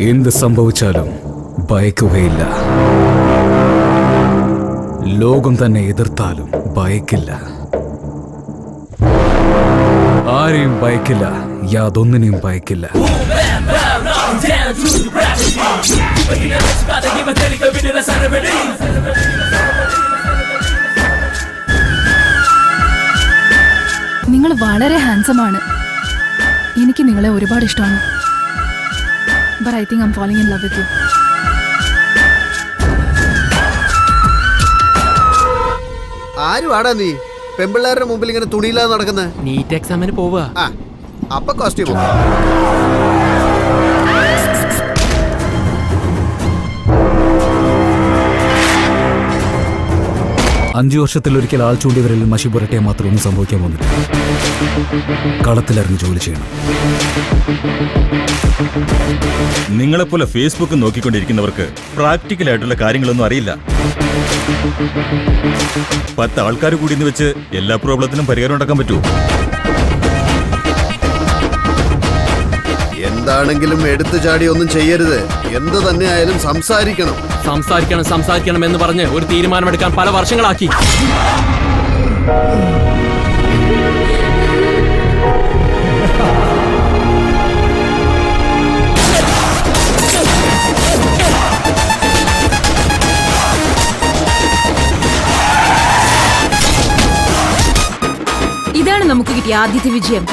എന്ത് സംഭവിച്ചാലും ഭയക്കുകയില്ല. ലോകം തന്നെ എതിർത്താലും ഭയക്കില്ല. ആരെയും ഭയക്കില്ല യാതൊന്നിനെയും ഭയക്കില്ല. നിങ്ങൾ വളരെ ഹാൻസം ആണ്. എനിക്ക് നിങ്ങളെ ഒരുപാട് ഇഷ്ടമാണ്. But I think I'm falling in love with you ആരും ആടാ നീ? പെമ്പിള്ളേരുടെ മുമ്പിൽ ഇങ്ങനെ തുണിയില്ലാതെ നടക്കുന്നത് നീറ്റ് എക്സാമിന് പോവുക. ആ അപ്പൊ കോസ്റ്റ്യൂം അഞ്ചു വർഷത്തിൽ ഒരിക്കൽ ആൾ ചൂണ്ടിവരിൽ മഷി പുരട്ടിയാൽ മാത്രം ഒന്നും സംഭവിക്കാൻ പോകുന്നില്ല. കളത്തിലിറങ്ങി ജോലി ചെയ്യണം. നിങ്ങളെപ്പോലെ ഫേസ്ബുക്ക് നോക്കിക്കൊണ്ടിരിക്കുന്നവർക്ക് പ്രാക്ടിക്കൽ ആയിട്ടുള്ള കാര്യങ്ങളൊന്നും അറിയില്ല. പത്ത് ആൾക്കാർ കൂടി വെച്ച് എല്ലാ പ്രോബ്ലത്തിനും പരിഹാരം ഉണ്ടാക്കാൻ പറ്റുമോ? എന്താണെങ്കിലും എടുത്തു ചാടി ഒന്നും ചെയ്യരുത്. എന്ത് തന്നെ ആയാലും സംസാരിക്കണം. സംസാരിക്കണം സംസാരിക്കണം എന്ന് പറഞ്ഞ് ഒരു തീരുമാനമെടുക്കാൻ പല വർഷങ്ങളാക്കി. ഇതാണ് നമുക്ക് കിട്ടിയ ആദ്യത്തെ വിജയം.